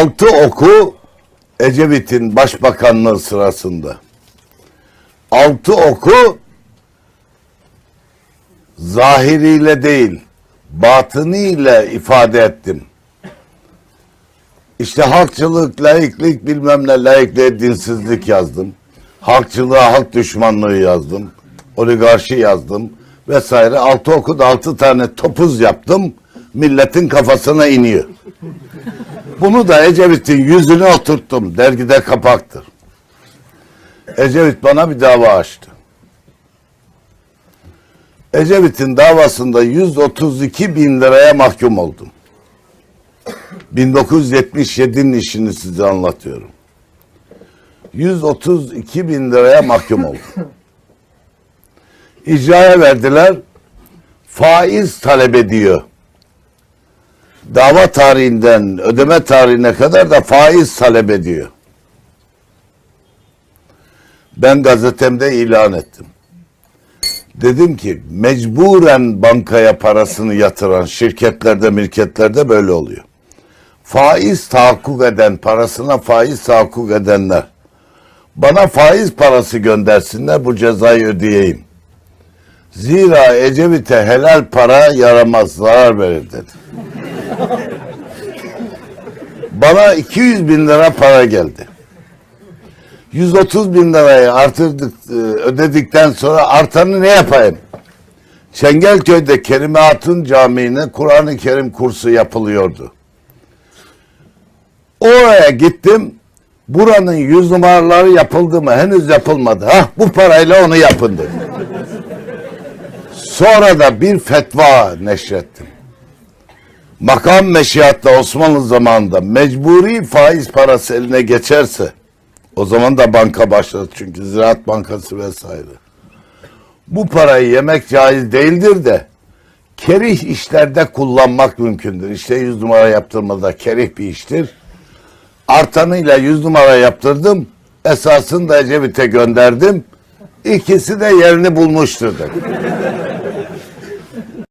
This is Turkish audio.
Altı oku Ecevit'in başbakanlığı sırasında. Altı oku zahiriyle değil, batınıyla ifade ettim. İşte halkçılık, laiklik bilmem ne, laikliğe dinsizlik yazdım. Halkçılığa halk düşmanlığı yazdım. Oligarşi yazdım vesaire. Altı okuda altı tane topuz yaptım. Milletin kafasına iniyor. Bunu da Ecevit'in yüzüne oturttum. Dergide kapaktır. Ecevit bana bir dava açtı. Ecevit'in davasında 132 bin liraya mahkum oldum. 1977'nin işini size anlatıyorum. 132 bin liraya mahkum oldum. İcraya verdiler. Faiz talep ediyor. Dava tarihinden ödeme tarihine kadar da faiz talep ediyor. Ben gazetemde ilan ettim. Dedim ki mecburen bankaya parasını yatıran şirketlerde mirketlerde böyle oluyor. Faiz tahakkuk eden, parasına faiz tahakkuk edenler bana faiz parası göndersinler bu cezayı ödeyeyim. Zira Ecevit'e helal para yaramaz, zarar verir dedi. Bana 200 bin lira para geldi. 130 bin lirayı artırdık, e, ödedikten sonra artanı ne yapayım? Çengelköy'de Kerime Hatun Camii'ne Kur'an-ı Kerim kursu yapılıyordu. Oraya gittim. Buranın yüz numaraları yapıldı mı? Henüz yapılmadı. Hah bu parayla onu yapın. Sonra da bir fetva neşrettim. Makam meşiatta Osmanlı zamanında mecburi faiz parası eline geçerse o zaman da banka başladı çünkü Ziraat Bankası vesaire. Bu parayı yemek caiz değildir de kerih işlerde kullanmak mümkündür. İşte yüz numara yaptırmada kerih bir iştir. Artanıyla yüz numara yaptırdım. Esasını da Ecevit'e gönderdim. İkisi de yerini bulmuştur.